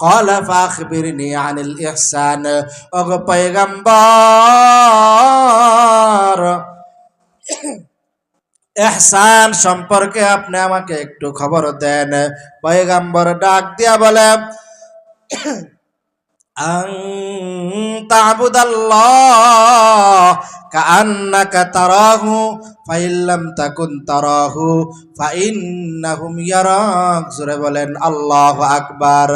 কলা ফাখবির আনিল ইহসান অগ পয়গম্বর এহসান সম্পর্কে আপনি আমাকে একটু খবর দেন। পয়গাম্বর ডাক দিয়া বলে আং তাবুদাল্লাহ কান্নাকা তারাহু ফাইল্লাম তাকুন তারাহু, ফাইন্নাহুম ইয়ারাক। জোরে বলেন, আল্লাহ আকবার।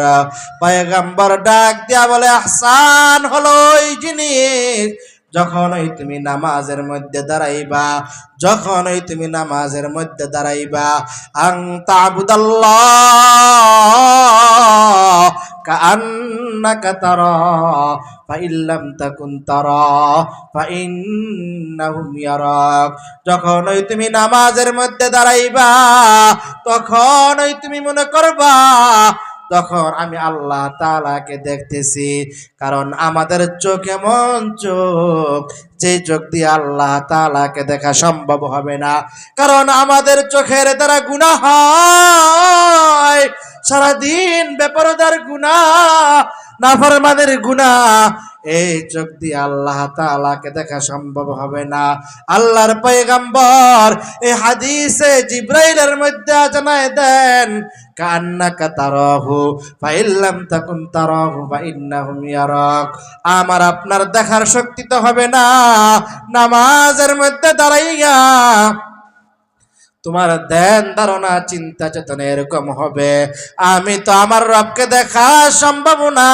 পয়গম্বর ডাক দিয়া বলে, আহসান হলো ওই জিনিস। ওই তুমি নামাজের মধ্যে দাঁড়াইবা, যখন ওই তুমি নামাজের মধ্যে দাঁড়াইবা আং তাবুদাল্লাহ কাআন্নাকা তারা, ফাইন লাম তাকুন তারা, ফাইন্নাহুম ইয়ারাক যখনই তুমি নামাজের মধ্যে দাঁড়াইবা, তখনই তুমি মনে করবা, তখন আমি আল্লাহ তালাকে দেখতেছি। কারণ আমাদের চোখ এমন চোখ, যে চোখ দিয়ে আল্লাহ তালাকে দেখা সম্ভব হবে না। কারণ আমাদের চোখের দ্বারা গুণা হয়। সারাদিন বেপরদার গুণা, নাফরমানের গুণা। এই চোখ দিয়ে আল্লাহ তাআলাকে দেখা সম্ভব হবে না। আল্লাহর পয়গাম্বর এই হাদিসে জিব্রাইলের মধ্যে জানায় দেন তাকুন আমার আপনার দেখার শক্তি তো হবে না। নামাজের মধ্যে দাঁড়াইয়া তোমার ধ্যান ধারণা চিন্তা চেতনা এরকম হবে। আমি তো আমার রবকে দেখা সম্ভব না।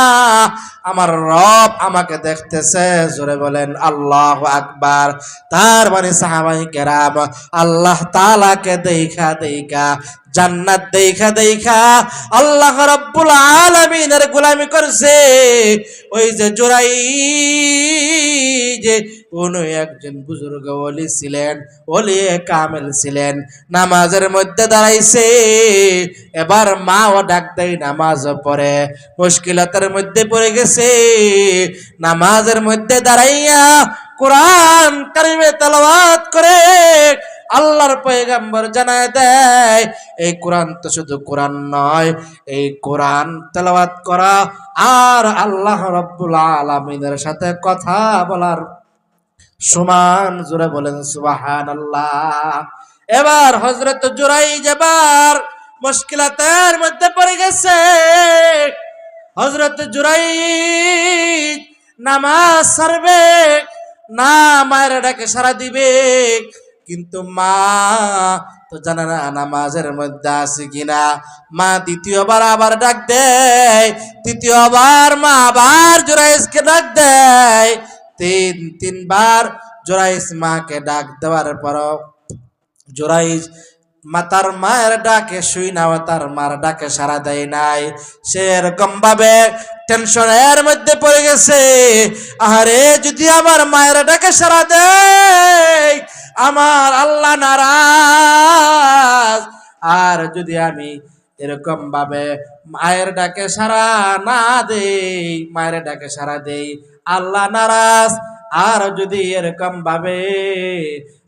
আমার রব আমাকে দেখতেছে, জোরে বলেন, আল্লাহ আকবার। তার মানে সাহাবাই কেরাম, আল্লাহ তালাকে দেখা দেখা, জান্নাত দেখা দেখা, আল্লাহ রব্বুল আলমিনের গোলামি করছে। ওই যে জোরাই যে উনি একজন বুজুর্গ ওলি ছিলেন, ওলি কামেল ছিলেন, নামাজের মধ্যে দাঁড়াইছে। এবার মাও ডাক দেয় নামাজ পড়ে, মুশকিলতার মধ্যে পড়ে গেছে। নামাজের মধ্যে দাঁড়াইয়া কোরআন কারিমে তেলাওয়াত করে আল্লাহর পয়গাম্বর জানায় দেয়, এই কোরআন তো শুধু কোরআন নয়, এই কোরআন তেলাওয়াত করা আর আল্লাহ রব্বুল আলমিনের সাথে কথা বলার সমান জোরে বলেন সুবাহান আল্লাহ এবার হজরত জোরাই যাবার মুশকিলাতের মধ্যে পড়ে গেছে। হজরত জোরাই নামাজ সারবে না মায়ের ডাকে সারা দিবে। কিন্তু মা তো জানে না নামাজের মধ্যে আছে কিনা। মা দ্বিতীয়বার আবার ডাক দেয়, তৃতীয়বার মা আবার জোরাইসকে ডাক দেয়। তিন, তিনবার জোরাইস মাকে ডাক দেওয়ার পর জোরাইস মা তার মায়ের ডাকে শুই না তার মার ডাকে সারা দেয় নাই। সে এরকম ভাবে টেনশনের মধ্যে পড়ে গেছে। আরে যদি আমার মায়ের ডাকে সারা দেয়, আমার আল্লাহ নারাজ। আর যদি আমি এরকম ভাবে মায়ের ডাকে সারা না দেই, মায়ের ডাকে সারা দেই, আল্লাহ নারাজ। আর যদি এরকম ভাবে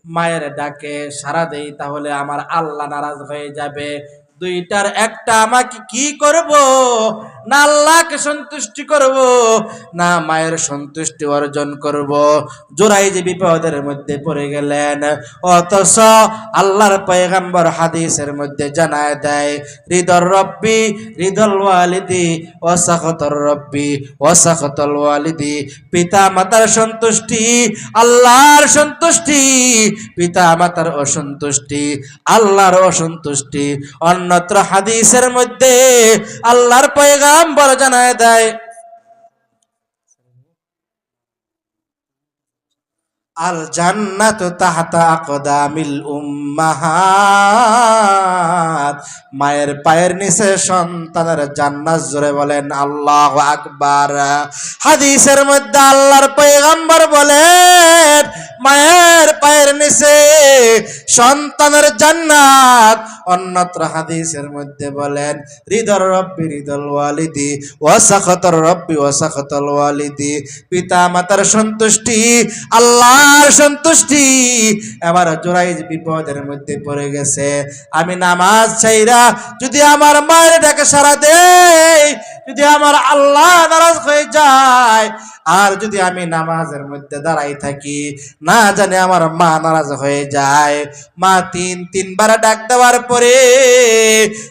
মায়ের ডাকে সারা দেই তাহলে আমার আল্লাহ নারাজ হয়ে যাবে। দুইটার একটা আমাকে কি করব? না আল্লাহকে সন্তুষ্টি করব, না মায়ের সন্তুষ্টি অর্জন করব। জোরাই যে বিপদের মধ্যে পড়ে গেলেন, অথচ আল্লাহর পয়গাম্বর হাদিসের মধ্যে জানায় দেয় হৃদর রব্বি হৃদল ওয়ালিদি অসাখতর রব্বি অসাখতল ওয়ালিদি। পিতা মাতার সন্তুষ্টি, আল্লাহর সন্তুষ্টি, পিতা মাতার অসন্তুষ্টি, আল্লাহর অসন্তুষ্টি অন্যত্র হাদিসের মধ্যে আল্লাহর পয়গাম্বর জানায় দেয় আল জান্নাতু তাহতা আকদামিল উম্মাহাত। মায়ের পায়ের নিচে সন্তানের জান্নাত জোরে বলেন, আল্লাহ আকবার। হাদিসের মধ্যে আল্লাহর পয়গাম্বর বলেন, মায়ের পায়ের নিচে সন্তানের জান্নাত। অন্যত্র হাদিসের মধ্যে বলেন হৃদর রব্বি হৃদল ওয়ালিদি, ওয়াসাখতর রব্বি, ওয়াসাখতল ওয়ালিদি। পিতা মাতার সন্তুষ্টি, আল্লাহর সন্তুষ্টি। এবার জোরাই বিপদের মধ্যে পড়ে গেছে। আমি নামাজ চাইরা যদি আমার মায়ের ডাকে সারা দেই যদি আমার আল্লাহ নারাজ হয়ে যায়, আর যদি আমি নামাজের মধ্যে দাঁড়াই থাকি, না জানে আমার মা নারাজ হয়ে যায়। মা তিন, তিনবার ডাক দেওয়ার পরে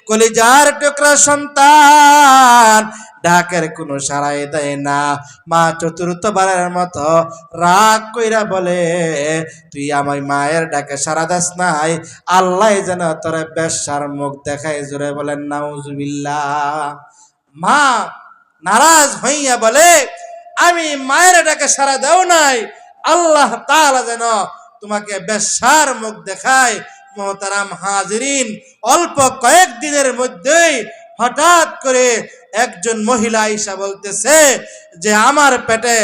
কলিজার টুকরা সন্তান ডাকের কোনো সারাই দেয় না। মা চতুর্থবারের মতো রাগ কইরা বলে, তুই আমার মায়ের ডাকে সারা দাস নাই। আল্লাহ যেন তোর বেশার মুখ দেখায় জোরে বলেন, নাউজুবিল্লাহ। মা নারাজ হইয়া বলে, আমি মায়ের এটাকে সারা দেও নাই। আল্লাহ তাআলা যেন তোমাকে বেশার মুখ দেখায়। মোহতারাম হাজরিন, অল্প কয়েক দিনের মধ্যেই হঠাৎ করে একজন মহিলা আইসা বলতেছে যে, আমার পেটে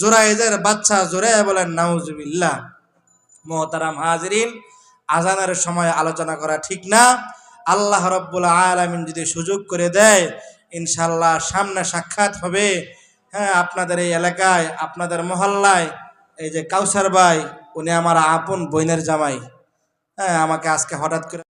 জোরাইদের বাচ্চা জোরে বলেন, নাউজুবিল্লাহ। মোহতারাম হাজরিন, আজানের সময় আলোচনা করা ঠিক না। আল্লাহ রব্বুল আলমিন যদি সুযোগ করে দেয় ইনশাল্লাহ সামনে সাক্ষাৎ হবে। হ্যাঁ আপনাদের এই এলাকায়, আপনাদের মহল্লায়, এই যে কাউসার ভাই, উনি আমার আপন বইনের জামাই। হ্যাঁ আমাকে আজকে হঠাৎ করে